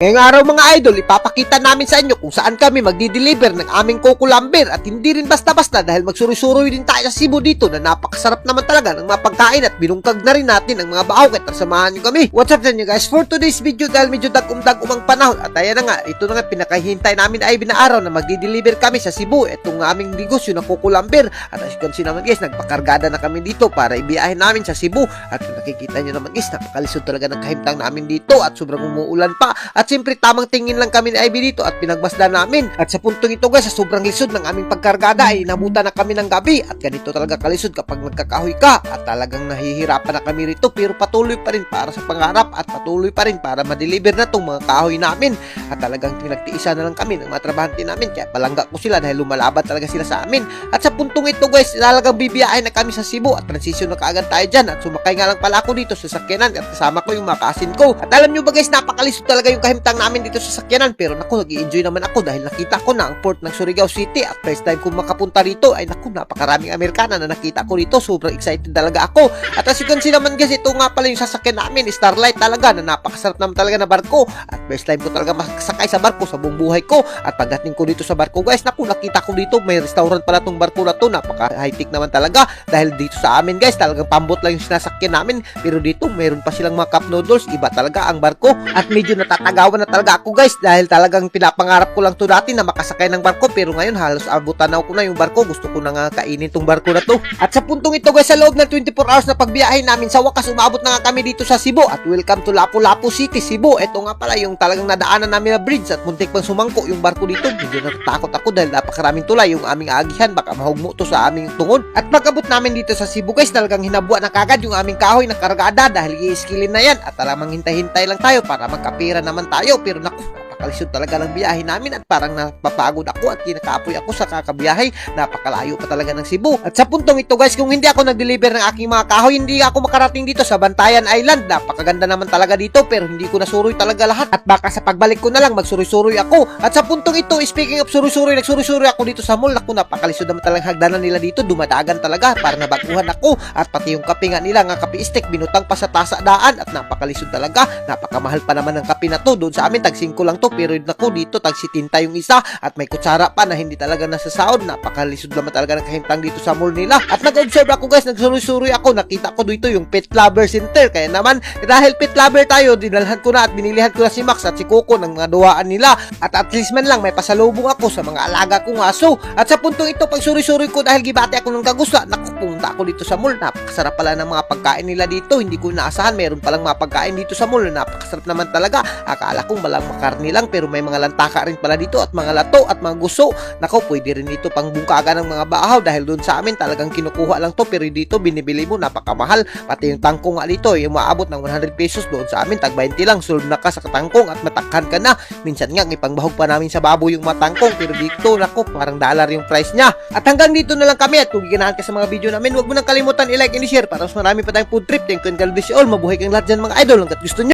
Ngayong araw mga idol, ipapakita namin sa inyo kung saan kami magdi-deliver ng aming Coco at hindi rin basta-basta dahil magsuri-suroy din tayo sa Cebu dito na napakasarap naman talaga ng mga pagkain at binungkag na rin natin ang mga bahaw at samahan nyo kami. What's up sa inyo guys? For today's video dahil medyo dagum-dagum ang panahon at ayan na nga, ito na nga pinakahintay namin ay binaaraw na magdi-deliver kami sa Cebu. Itong aming negosyo na Coco Lumber at as you can see naman guys, nagpakargada na kami dito para ibiyahin namin sa Cebu at nakikita nyo naman guys, napakalisod talaga ng kahimtang namin dito at sobrang umuulan pa at siyempre tamang tingin lang kami ni Ivy dito at pinagmasdan namin. At sa puntong ito guys, sa sobrang lisod ng aming pagkargada ay inabutan na kami ng gabi. At ganito talaga kalisod kapag nagkakahoy ka. At talagang nahihirapan na kami rito pero patuloy pa rin para sa pangarap at patuloy pa rin para ma-deliver na tong mga kahoy namin. At talagang pinagtiisan na lang kami ng mga trabahante namin. Kaya palangga ko sila dahil lumalaban talaga sila sa amin. At sa puntong ito guys, talagang bibiyahin na kami sa Cebu at transition na kaagad tayo dyan. At sumakay nga lang pala ako dito sa sakyanan at kasama ko yung mga kasin ko. At alam nyo ba guys, napakalisod talaga yung kahimtang namin dito sa sakyanan. Pero naku, nag enjoy naman ako dahil nakita ko na ang port ng Surigao City at first time kong makapunta rito ay naku, napakaraming Amerikana na nakita ko rito. Sobrang excited talaga ako. At as you can see naman guys, ito nga pala yung sasakyan namin, Starlight talaga na napakasarap naman talaga na barko. At first time ko talaga makasakay sa barko sa buong buhay ko. At pagdating ko dito sa barko guys, naku, nakita ko dito may restaurant pala tong barko na to. Napaka high-tech naman talaga dahil dito sa amin guys, talagang pambot lang yung sinasakyan namin. Pero dito, mayroon pa silang mga cup noodles. Iba talaga ang barko. At medyo natatagawan na talaga ako guys dahil talagang pinapangarap ko lang to dati na makasakay ng barko. Pero ngayon halos abutan na ako na yung barko. Gusto ko na nga kainin tong barko na to. At sa puntong ito guys, sa loob ng 24 hours na pagbiyahe namin, sa wakas umabot na nga kami dito sa Cebu. At welcome to Lapu-Lapu City, Cebu. Ito nga pala yung talagang nadaanan namin na bridge at muntik pang sumangko yung barko dito. Medyo natatakot ako dahil napakaraming tulay yung aming agihan. Baka mahugmo to sa aming tungod. At pagkabot namin dito sa Cebu guys, talagang hinabuan na kagad yung aming kahoy na kargada dahil i-skillin na yan. At talagang hintay-hintay lang tayo para magkapira naman tayo. Tayo, Pero naku, napakalisod talaga ng biyahe namin at parang napapagod ako at kinakapoy ako sa kakabiyahe. Napakalayo pa talaga ng Cebu. At sa puntong ito guys, kung hindi ako nag-deliver ng aking mga kahoy, hindi ako makarating dito sa Bantayan Island. Napakaganda naman talaga dito pero hindi ko nasuroy talaga lahat. At baka sa pagbalik ko na lang magsuroy-suroy ako. At sa puntong ito, speaking of suroy-suroy, nagsuroy-suroy ako dito sa mall. Naku, napakalisod naman talagang hagdanan nila dito. Dumadagan talaga para nabaguhan ako. At pati yung kape nga nila, nga kape stick, binutang pa sa tasa daan. At napakalisod talaga. Napakamahal pa naman ng kape na to. Doon sa amin, tag 5 lang to. Pero naku, dito tag sitinta yung isa. At may kutsara pa na hindi talaga nasasahod. Napakalisod naman talaga ng kahintang dito sa mall nila. At nag-observe ako guys, nagsuroy-suroy ako. Nakita ko dito yung Pet Lover Center. Kaya naman, dahil pet lover tayo, dinalhan ko na at binilihan ko na si Max at si Coco ng mga duwaan nila. At at least man lang may pasalubong ako sa mga alaga kong aso. At sa puntong ito, pag suri-suri ko dahil gibati ako ng kagusta, naku, pumunta ako dito sa mall. Napakasarap pala ng mga pagkain nila dito. Hindi ko naasahan, meron palang mga pagkain dito sa mall. Napakasarap naman talaga. Akala ko malang makarni lang, pero may mga lantaka rin pala dito at mga lato at mga guso. Nako, pwede rin ito pang bungkaga ng mga bahaw dahil doon sa amin talagang kinukuha lang to pero dito binibili mo napakamahal. Pati yung tangkong nga dito, yung maabot ng 100 pesos doon sa amin, tag 20 lang, sulod na ka sa katangkong at matakhan ka na. Minsan nga, ipangbahog pa namin sa baboy yung matangkong pero dito, nako, parang dollar yung price niya. At hanggang dito na lang kami at kung giganahan ka sa mga video namin, huwag mo nang kalimutan i-like and i-share para mas marami pa tayong food trip. Thank you and God bless you all. Mabuhay kang lahat dyan mga idol hanggat gusto nyo.